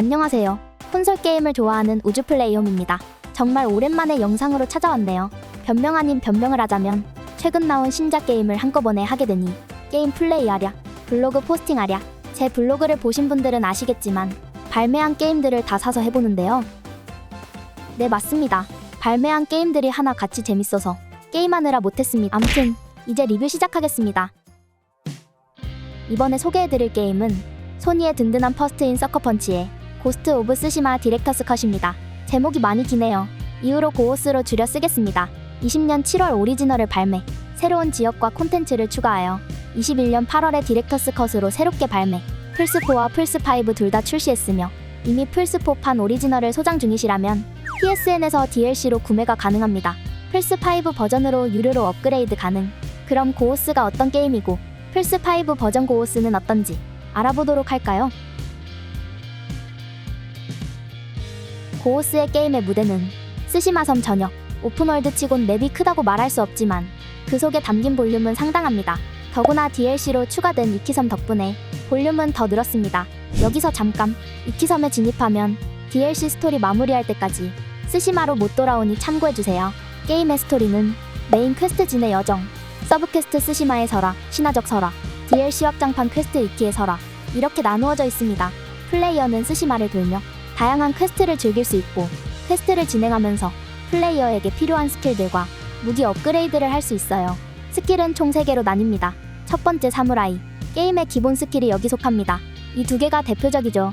안녕하세요. 콘솔 게임을 좋아하는 우주 플레이엄입니다. 정말 오랜만에 영상으로 찾아왔네요. 변명 아닌 변명을 하자면 최근 나온 신작 게임을 한꺼번에 하게 되니 게임 플레이하랴, 블로그 포스팅하랴. 제 블로그를 보신 분들은 아시겠지만 발매한 게임들을 다 사서 해보는데요. 네, 맞습니다. 발매한 게임들이 하나 같이 재밌어서 게임하느라 못했습니다. 암튼 이제 리뷰 시작하겠습니다. 이번에 소개해드릴 게임은 소니의 든든한 퍼스트인 서커펀치의 고스트 오브 스시마 디렉터스 컷입니다. 제목이 많이 기네요. 이후로 고오스로 줄여 쓰겠습니다. 20년 7월 오리지널을 발매, 새로운 지역과 콘텐츠를 추가하여 21년 8월에 디렉터스 컷으로 새롭게 발매, 플스4와 플스5 둘 다 출시했으며 이미 플스4판 오리지널을 소장 중이시라면 PSN에서 DLC로 구매가 가능합니다. 플스5 버전으로 유료로 업그레이드 가능. 그럼 고오스가 어떤 게임이고 플스5 버전 고오스는 어떤지 알아보도록 할까요? 고오스의 게임의 무대는 스시마섬 전역, 오픈월드 치곤 맵이 크다고 말할 수 없지만 그 속에 담긴 볼륨은 상당합니다. 더구나 DLC로 추가된 이키섬 덕분에 볼륨은 더 늘었습니다. 여기서 잠깐 이키섬에 진입하면 DLC 스토리 마무리할 때까지 스시마로 못 돌아오니 참고해주세요. 게임의 스토리는 메인 퀘스트 진의 여정, 서브 퀘스트 스시마의 설화, 신화적 설화, DLC 확장판 퀘스트 이키의 설화 이렇게 나누어져 있습니다. 플레이어는 스시마를 돌며 다양한 퀘스트를 즐길 수 있고 퀘스트를 진행하면서 플레이어에게 필요한 스킬들과 무기 업그레이드를 할 수 있어요. 스킬은 총 3개로 나뉩니다. 첫 번째 사무라이. 게임의 기본 스킬이 여기 속합니다. 이 두 개가 대표적이죠.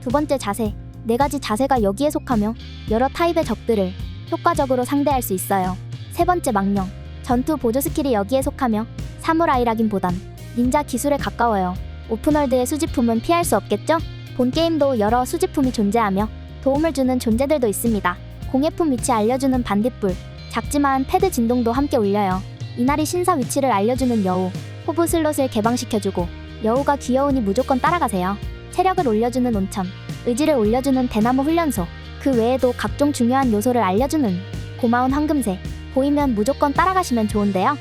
두 번째 자세. 네 가지 자세가 여기에 속하며 여러 타입의 적들을 효과적으로 상대할 수 있어요. 세 번째 망령. 전투 보조 스킬이 여기에 속하며 사무라이라긴보단 닌자 기술에 가까워요. 오픈월드의 수집품은 피할 수 없겠죠? 본 게임도 여러 수집품이 존재하며 도움을 주는 존재들도 있습니다. 공예품 위치 알려주는 반딧불, 작지만 패드 진동도 함께 울려요. 이날이 신사 위치를 알려주는 여우, 호브 슬롯을 개방시켜주고 여우가 귀여우니 무조건 따라가세요. 체력을 올려주는 온천, 의지를 올려주는 대나무 훈련소, 그 외에도 각종 중요한 요소를 알려주는 고마운 황금새, 보이면 무조건 따라가시면 좋은데요.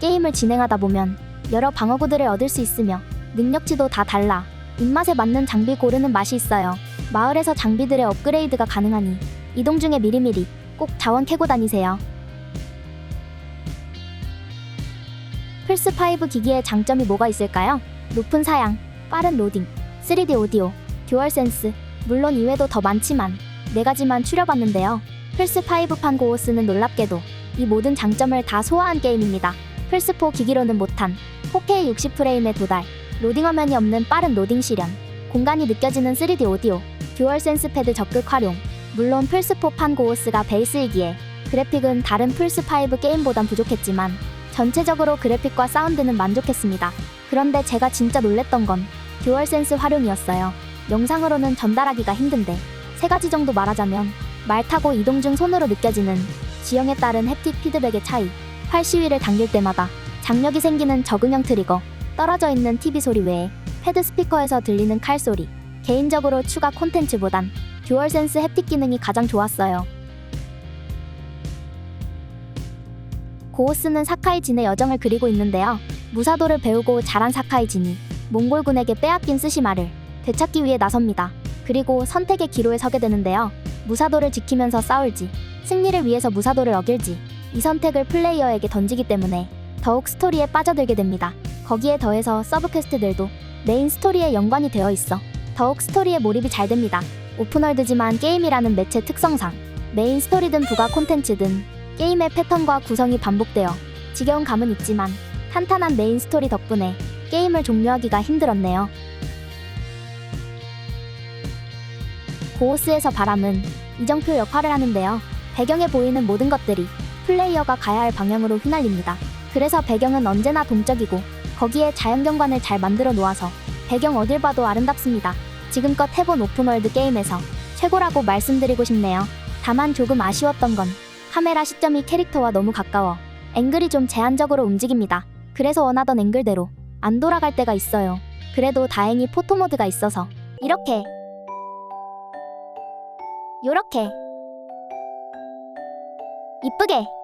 게임을 진행하다 보면 여러 방어구들을 얻을 수 있으며 능력치도 다 달라 입맛에 맞는 장비 고르는 맛이 있어요. 마을에서 장비들의 업그레이드가 가능하니 이동 중에 미리미리 꼭 자원 캐고 다니세요. 플스5 기기의 장점이 뭐가 있을까요? 높은 사양, 빠른 로딩, 3D 오디오, 듀얼 센스, 물론 이외도 더 많지만 네 가지만 추려봤는데요. 플스5판 고오스는 놀랍게도 이 모든 장점을 다 소화한 게임입니다. 플스4 기기로는 못한 4K 60프레임의 도달, 로딩 화면이 없는 빠른 로딩 실현, 공간이 느껴지는 3D 오디오, 듀얼 센스 패드 적극 활용. 물론 플스4판 고오스가 베이스이기에 그래픽은 다른 플스5 게임보단 부족했지만 전체적으로 그래픽과 사운드는 만족했습니다. 그런데 제가 진짜 놀랬던 건 듀얼 센스 활용이었어요. 영상으로는 전달하기가 힘든데 세 가지 정도 말하자면 말 타고 이동 중 손으로 느껴지는 지형에 따른 햅틱 피드백의 차이, 활 시위를 당길 때마다 장력이 생기는 적응형 트리거, 떨어져 있는 TV 소리 외에 패드 스피커에서 들리는 칼 소리, 개인적으로 추가 콘텐츠보단 듀얼센스 햅틱 기능이 가장 좋았어요. 고오스는 사카이 진의 여정을 그리고 있는데요. 무사도를 배우고 자란 사카이 진이 몽골군에게 빼앗긴 스시마를 되찾기 위해 나섭니다. 그리고 선택의 기로에 서게 되는데요. 무사도를 지키면서 싸울지, 승리를 위해서 무사도를 어길지, 이 선택을 플레이어에게 던지기 때문에 더욱 스토리에 빠져들게 됩니다. 거기에 더해서 서브 퀘스트들도 메인 스토리에 연관이 되어 있어 더욱 스토리에 몰입이 잘 됩니다. 오픈월드지만 게임이라는 매체 특성상 메인 스토리든 부가 콘텐츠든 게임의 패턴과 구성이 반복되어 지겨운 감은 있지만 탄탄한 메인 스토리 덕분에 게임을 종료하기가 힘들었네요. 고오스에서 바람은 이정표 역할을 하는데요. 배경에 보이는 모든 것들이 플레이어가 가야 할 방향으로 휘날립니다. 그래서 배경은 언제나 동적이고 거기에 자연경관을 잘 만들어 놓아서 배경 어딜 봐도 아름답습니다. 지금껏 해본 오픈월드 게임에서 최고라고 말씀드리고 싶네요. 다만 조금 아쉬웠던 건 카메라 시점이 캐릭터와 너무 가까워 앵글이 좀 제한적으로 움직입니다. 그래서 원하던 앵글대로 안 돌아갈 때가 있어요. 그래도 다행히 포토 모드가 있어서 이렇게 요렇게 이쁘게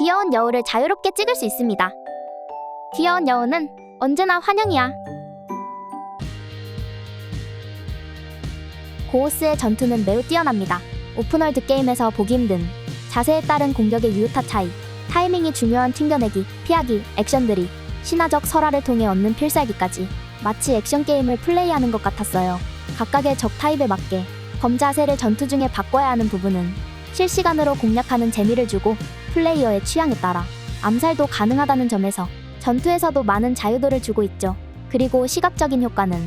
귀여운 여우를 자유롭게 찍을 수 있습니다. 귀여운 여우는 언제나 환영이야. 고오스의 전투는 매우 뛰어납니다. 오픈월드 게임에서 보기 힘든 자세에 따른 공격의 유효타 차이, 타이밍이 중요한 튕겨내기, 피하기, 액션들이 신화적 설화를 통해 얻는 필살기까지 마치 액션 게임을 플레이하는 것 같았어요. 각각의 적 타입에 맞게 검 자세를 전투 중에 바꿔야 하는 부분은 실시간으로 공략하는 재미를 주고 플레이어의 취향에 따라 암살도 가능하다는 점에서 전투에서도 많은 자유도를 주고 있죠. 그리고 시각적인 효과는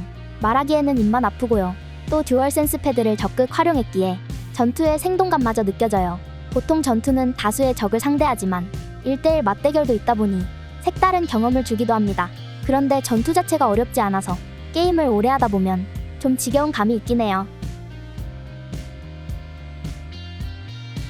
말하기에는 입만 아프고요. 또 듀얼 센스 패드를 적극 활용했기에 전투의 생동감마저 느껴져요. 보통 전투는 다수의 적을 상대하지만 1대1 맞대결도 있다 보니 색다른 경험을 주기도 합니다. 그런데 전투 자체가 어렵지 않아서 게임을 오래 하다 보면 좀 지겨운 감이 있긴 해요.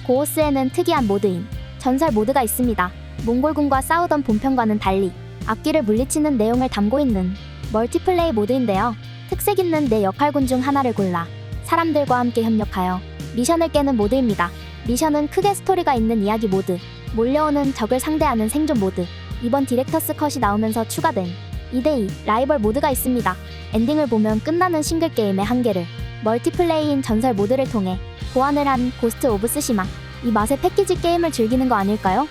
고오스에는 특이한 모드인 전설 모드가 있습니다. 몽골군과 싸우던 본편과는 달리 악기를 물리치는 내용을 담고 있는 멀티플레이 모드인데요. 특색 있는 내 역할군 중 하나를 골라 사람들과 함께 협력하여 미션을 깨는 모드입니다. 미션은 크게 스토리가 있는 이야기 모드, 몰려오는 적을 상대하는 생존 모드, 이번 디렉터스 컷이 나오면서 추가된 2대2 라이벌 모드가 있습니다. 엔딩을 보면 끝나는 싱글 게임의 한계를 멀티플레이인 전설 모드를 통해 보완을 한 고스트 오브 스시마. 이 맛의 패키지 게임을 즐기는 거 아닐까요?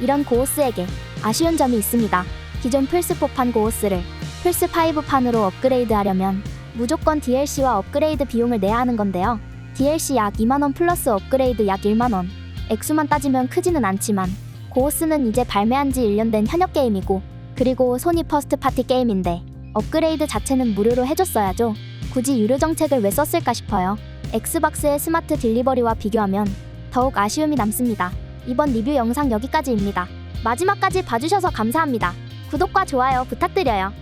이런 고오스에게 아쉬운 점이 있습니다. 기존 플스4판 고오스를 플스5판으로 업그레이드하려면 무조건 DLC와 업그레이드 비용을 내야 하는 건데요. DLC 약 2만원 플러스 업그레이드 약 1만원. 액수만 따지면 크지는 않지만 고오스는 이제 발매한 지 1년 된 현역 게임이고 그리고 소니 퍼스트 파티 게임인데 업그레이드 자체는 무료로 해줬어야죠. 굳이 유료 정책을 왜 썼을까 싶어요. 엑스박스의 스마트 딜리버리와 비교하면 더욱 아쉬움이 남습니다. 이번 리뷰 영상 여기까지입니다. 마지막까지 봐주셔서 감사합니다. 구독과 좋아요 부탁드려요.